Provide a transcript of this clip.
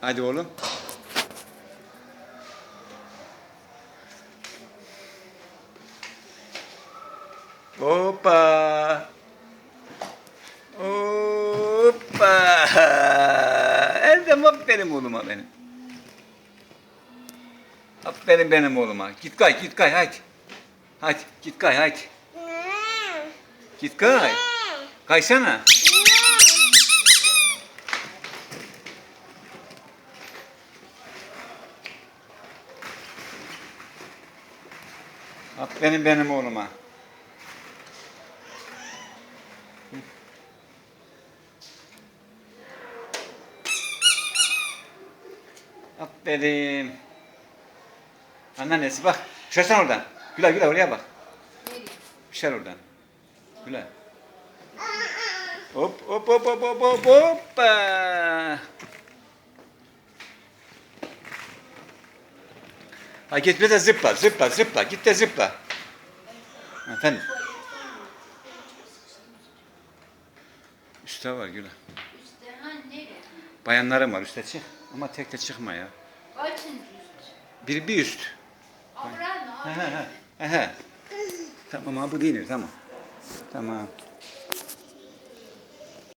Hadi oğlum. Hoppa. Hoppa. Erdem aferin oğluma benim. Aferin benim oğluma. Git kay, git kay, hadi. Hadi, git kay, hadi. Git kay. Kaysana. Aferin benim oğluma. Aferin. Anneannesi bak. Düşersen oradan. Güle güle oraya bak. Düşer oradan. Güle. Hop hop hop hop hop hop hoppa. Ha git bir de zıpla zıpla zıpla git de zıpla. Efendim. Üste var nereye? Bayanlarım var üste çık. Ama tek de çıkma ya. Kaçıncı üst? Bir bir üst. Abran mı? He he he. He he. Tamam abi bu değil tamam. Tamam.